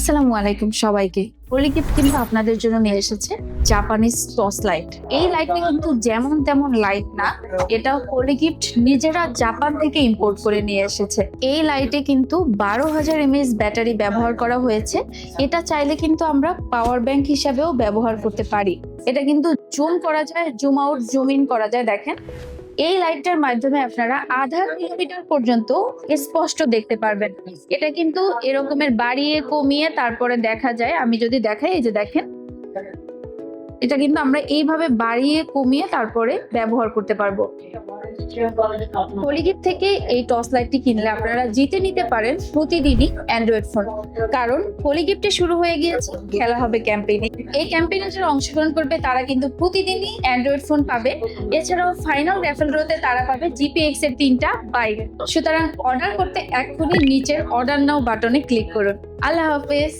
আসসালামু আলাইকুম সবাইকে। গিফট কিন্তু আপনাদের জন্য নিয়ে এসেছে জাপানিজ টস লাইট এই লাইটটা কিন্তু যেমন তেমন লাইট না এটা গিফট নিজেরা জাপান থেকে ইম্পোর্ট করে নিয়ে এসেছে। এই লাইটে কিন্তু বারো হাজার এমএএস ব্যাটারি ব্যবহার করা হয়েছে। এটা চাইলে কিন্তু আমরা পাওয়ার ব্যাংক হিসাবেও ব্যবহার করতে পারি। এটা কিন্তু জুম করা যায় জুম আউট জুম ইন করা যায়, দেখেন। এই লাইটটার মাধ্যমে আপনারা আধা কিলোমিটার পর্যন্ত স্পষ্ট দেখতে পারবেন। এটা কিন্তু এরকমের বাড়িয়ে কমিয়ে তারপরে দেখা যায়। আমি যদি দেখাই, এই যে দেখেন। এটা কিন্তু আমরা এইভাবে বাড়িয়ে, কমিয়ে তারপরে ব্যবহার করতে পারব। হলিগিট থেকে এই টর্চ লাইটটি কিনলে আপনারা জিতে নিতে পারেন প্রতিদিনই অ্যান্ড্রয়েড ফোন। কারণ হলিগিফটে শুরু হয়ে গিয়েছে, খেলা হবে ক্যাম্পেইনে। এই ক্যাম্পেইনে যারা অংশগ্রহণ করবে, তারা কিন্তু প্রতিদিনই অ্যান্ড্রয়েড ফোন পাবে। এছাড়াও ফাইনাল র্যাফেল ড্রতে তারা পাবে জিপিএক্স এর তিনটা বাইক। সুতরাং অর্ডার করতে এক্ষুনি নিচের অর্ডার নাও বাটনে ক্লিক করুন। আল্লাহ হাফেজ।